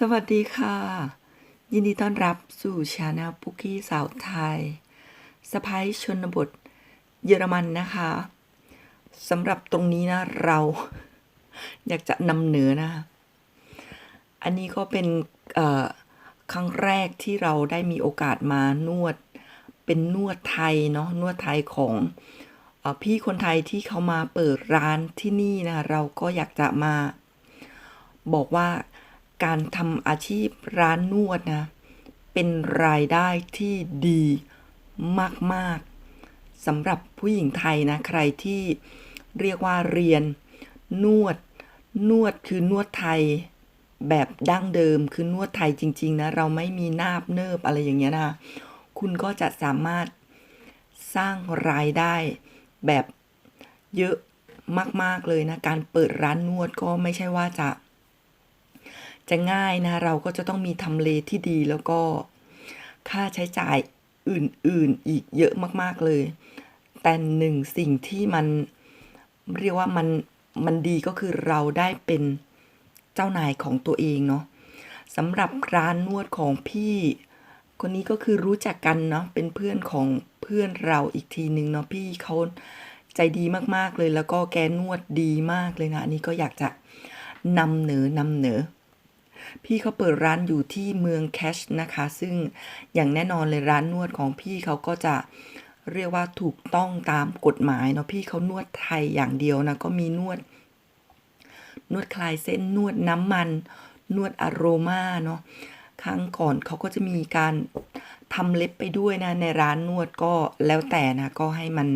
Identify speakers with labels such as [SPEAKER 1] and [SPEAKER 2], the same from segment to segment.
[SPEAKER 1] สวัสดีค่ะ ยินดีต้อนรับสู่ชาแนลปุกกี้สาวไทยสะพ้ายชนบทเยอรมันนะคะสำหรับตรงนี้นะเรา อยากจะนำเหนือนะ อันนี้ก็เป็นครั้งแรกที่เราได้มีโอกาสมานวด เป็นนวดไทยเนาะนวดไทยของอพี่คนไทยที่เขามาเปิดร้านที่นี่นะ เราก็อยากจะมาบอกว่า การทำอาชีพร้านนวดนะ เป็นรายได้ที่ดีมากๆสำหรับผู้หญิงไทยนะ ใครที่เรียกว่าเรียน นวด นวดคือนวดไทยแบบดั้งเดิมคือนวดไทยจริง ๆ นะ เราไม่มีนาบเนิบอะไรอย่างเงี้ยนะ คุณก็จะสามารถสร้างรายได้แบบเยอะมาก ๆ เลยนะ การเปิดร้านนวดก็ไม่ใช่ว่าจะ จะง่ายนะเราก็จะต้องมีทำเลที่ดีแล้วก็ค่าใช้จ่ายอื่นๆอีกเยอะมาก ๆเลย แต่หนึ่งสิ่งที่มันเรียกว่ามันมันดีก็คือเราได้เป็นเจ้านายของตัวเองเนาะสำหรับร้านนวดของพี่ คนนี้ก็คือรู้จักกันเนาะเป็นเพื่อนของเพื่อนเราอีกทีนึงเนาะพี่เขาใจดีมากๆเลยแล้วก็แกนวดดีมากเลยนะอันนี้ก็อยากจะนำเหนอนำเหนอ พี่เขาเปิดร้านอยู่ที่เมืองแคชนะคะ ซึ่งอย่างแน่นอนเลยร้านนวดของพี่เขาก็จะเรียกว่าถูกต้องตามกฎหมายเนาะพี่เขานวดไทยอย่างเดียวนะก็มีนวด นวดคลายเส้นนวดน้ำมัน นวดอโรมาเนาะครั้งก่อนเขาก็จะมีการทำเล็บไปด้วยนะในร้านนวดก็แล้วแต่นะก็ให้มัน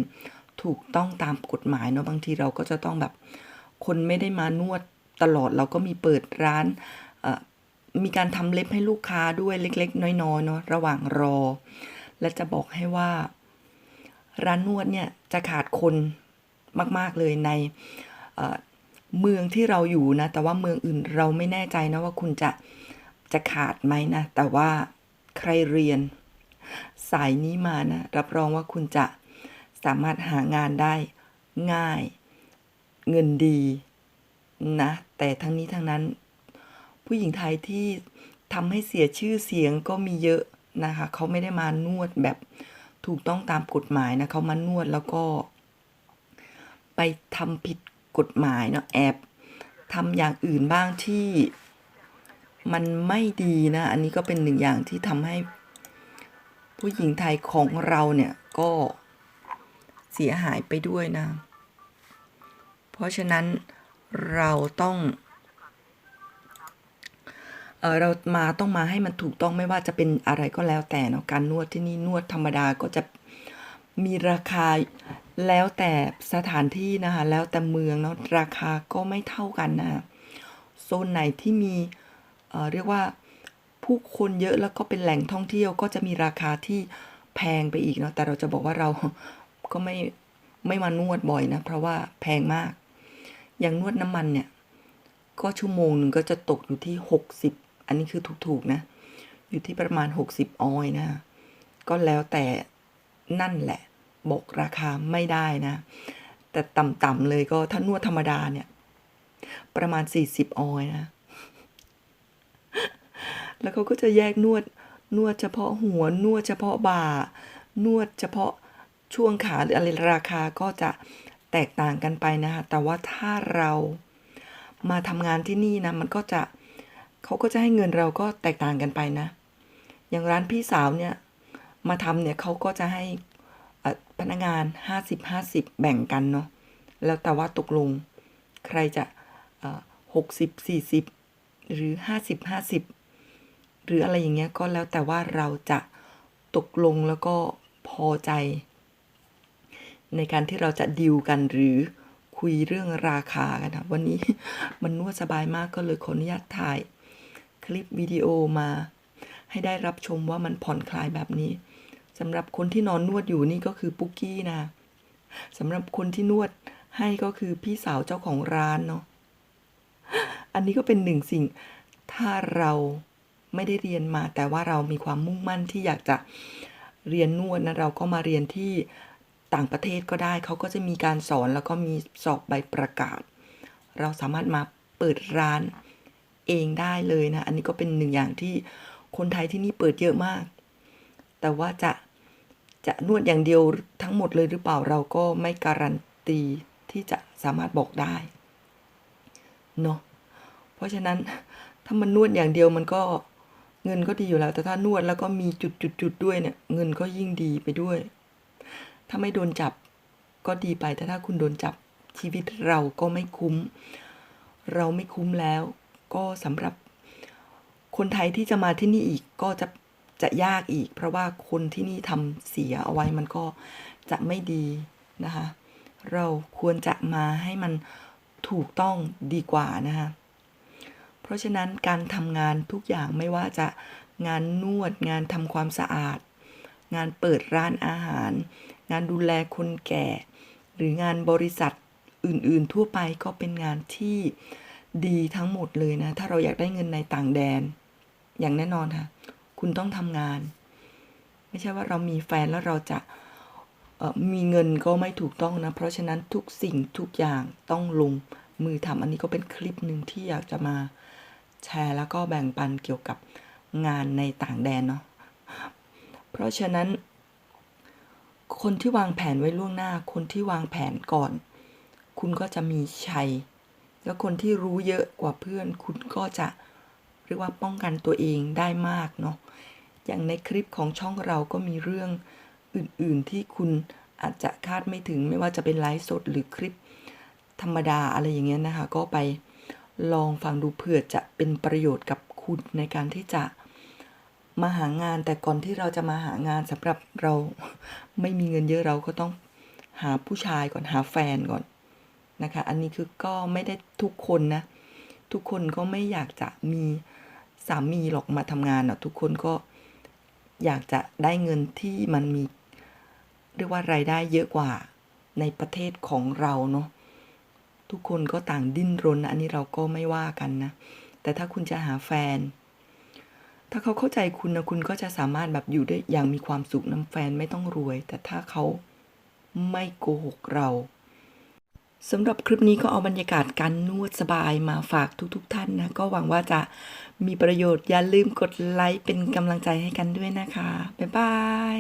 [SPEAKER 1] ถูกต้องตามกฎหมายเนาะบางทีเราก็จะต้องแบบ คนไม่ได้มานวดตลอดเราก็มีเปิดร้าน มีการทำเล็บให้ลูกค้าด้วยเล็ก ๆ น้อยๆเนาะระหว่างรอ และจะบอกให้ว่า ร้านนวดเนี่ยจะขาดคนมากๆเลยในเมืองที่เราอยู่นะ แต่ว่าเมืองอื่นเราไม่แน่ใจนะว่าคุณจะจะขาดไหมนะ แต่ว่าใครเรียน สายนี้มานะ รับรองว่าคุณจะสามารถหางานได้ง่าย เงินดีนะ แต่ทั้งนี้ทั้งนั้น ผู้หญิงไทยที่ทำให้เสียชื่อเสียงก็มีเยอะนะคะเขาไม่ได้มานวดแบบถูกต้องตามกฎหมายนะเขามานวดแล้วก็ ไปทำผิดกฎหมายเนาะแอบทำอย่างอื่นบ้างที่มันไม่ดีนะ อันนี้ก็เป็นหนึ่งอย่างที่ทำให้ผู้หญิงไทยของเราเนี่ยก็เสียหายไปด้วยนะ เพราะฉะนั้นเราต้อง เออเรามาต้องมาให้มันถูกต้องไม่ว่าจะเป็นอะไรก็แล้วแต่เนาะการนวดที่นี่นวดธรรมดาก็จะมีราคาแล้วแต่สถานที่นะคะแล้วแต่เมืองเนาะราคาก็ไม่เท่ากันนะโซนไหนที่มีเอ่อเรียกว่าผู้คนเยอะแล้วก็เป็นแหล่งท่องเที่ยวก็จะมีราคาที่แพงไปอีกเนาะแต่เราจะบอกว่าเราก็ไม่ไม่มานวดบ่อยนะเพราะว่าแพงมาก อย่างนวดน้ำมันเนี่ย ก็ชั่วโมงหนึ่งก็จะตกอยู่ที่ 60 อันนี้คือถูกๆนะ อยู่ที่ประมาณ 60 ออยนะ ก็แล้วแต่นั่นแหละ บอกราคาไม่ได้นะ แต่ต่ำๆเลยก็ถ้านวดธรรมดาเนี่ย ประมาณ 40 ออยนะ แล้วเขาก็จะแยกนวดนวดเฉพาะหัวนวดเฉพาะบ่านวดเฉพาะช่วงขาหรืออะไรราคาก็จะแตกต่างกันไปนะคะแต่ว่าถ้าเรามาทำงานที่นี่นะ มันก็จะ เขาก็จะให้เงินเราก็แตกต่างกันไปนะ อย่างร้านพี่สาวเนี่ยมาทำเนี่ยเขาก็จะให้พนักงาน 50 50 แบ่งกันเนาะแล้วแต่ว่าตกลงใครจะหกสิบสี่สิบหรือห้าสิบห้าสิบหรืออะไรอย่างเงี้ยก็แล้วแต่ว่าเราจะตกลงแล้วก็พอใจ ในการที่เราจะดิวกันหรือคุยเรื่องราคากันนะวันนี้มันนวดสบายมากก็เลยขออนุญาตถ่าย ลิปวิดีโอมา ให้ได้รับชมว่ามันผ่อนคลายแบบนี้สำหรับคนที่นอนนวดอยู่นี่ก็คือปุ๊กกี้นะสำหรับคนที่นวดให้ก็คือพี่สาวเจ้าของร้านเนาะอันนี้ก็เป็นหนึ่งสิ่งถ้าเราไม่ได้เรียนมา แต่ว่าเรามีความมุ่งมั่นที่อยากจะเรียนนวดนะเราก็มาเรียนที่ต่างประเทศก็ได้เขาก็จะมีการสอนแล้วก็มีสอบใบประกาศ เราสามารถมาเปิดร้าน เองได้เลยนะ อันนี้ก็เป็นหนึ่งอย่างที่คนไทยที่นี่เปิดเยอะมาก แต่ว่าจะจะนวดอย่างเดียวทั้งหมดเลยหรือเปล่าเราก็ไม่การันตีที่จะสามารถบอกได้เนาะเพราะฉะนั้นถ้ามันนวดอย่างเดียวมันก็เงินก็ดีอยู่แล้ว แต่ถ้านวดแล้วก็มีจุดจุดจุดๆๆด้วยเนี่ย เงินก็ยิ่งดีไปด้วย ถ้าไม่โดนจับก็ดีไปแต่ถ้าคุณโดนจับชีวิตเราก็ไม่คุ้ม เราไม่คุ้มแล้ว ก็สำหรับคนไทยที่จะมาที่นี่อีกก็จะจะยากอีก เพราะว่าคนที่นี่ทำเสียเอาไว้มันก็จะไม่ดีนะคะ เราควรจะมาให้มันถูกต้องดีกว่านะคะ เพราะฉะนั้นการทำงานทุกอย่างไม่ว่าจะงานนวดงานทำความสะอาด งานเปิดร้านอาหาร งานดูแลคนแก่ หรืองานบริษัทอื่นๆ ทั่วไปก็เป็นงานที่ ดีทั้งหมดเลยนะ ถ้าเราอยากได้เงินในต่างแดน อย่างแน่นอนค่ะ คุณต้องทำงาน ไม่ใช่ว่าเรามีแฟนแล้วเราจะมีเงินก็ไม่ถูกต้องนะ เพราะฉะนั้นทุกสิ่งทุกอย่างต้องลงมือทำอันนี้ก็เป็นคลิปหนึ่งที่อยากจะมาแชร์แล้วก็แบ่งปันเกี่ยวกับงานในต่างแดนเนาะ เพราะฉะนั้น คนที่วางแผนไว้ล่วงหน้า คนที่วางแผนก่อน คุณก็จะมีชัย แล้วคนที่รู้เยอะกว่าเพื่อน คุณก็จะเรียกว่าป้องกันตัวเองได้มากเนาะอย่างในคลิปของช่องเราก็มีเรื่องอื่นๆที่คุณอาจจะคาดไม่ถึงไม่ว่าจะเป็นไลฟ์สดหรือคลิปธรรมดาอะไรอย่างเงี้ยนะคะ ก็ไปลองฟังดูเผื่อจะเป็นประโยชน์กับคุณในการที่จะมาหางานแต่ก่อนที่เราจะมาหางานสำหรับเราไม่มีเงินเยอะเราก็ต้องหาผู้ชายก่อนหาแฟนก่อน นะคะ อันนี้คือก็ไม่ได้ทุกคนนะ ทุกคนก็ไม่อยากจะมีสามีหรอกมาทำงานอะทุกคนก็อยากจะได้เงินที่มันมีเรียกว่ารายได้เยอะกว่าในประเทศของเราเนาะทุกคนก็ต่างดิ้นรนนะอันนี้เราก็ไม่ว่ากันนะ แต่ถ้าคุณจะหาแฟน ถ้าเขาเข้าใจคุณนะคุณก็จะสามารถแบบอยู่ได้อย่างมีความสุขน้ำแฟนไม่ต้องรวย แต่ถ้าเขาไม่โกหกเรา สำหรับคลิปนี้ก็เอาบรรยากาศการนวดสบายมาฝากทุกๆทท่านนะ ก็หวังว่าจะมีประโยชน์อย่าลืมกดไลค์เป็นกำลังใจให้กันด้วยนะคะ บ๊ายบาย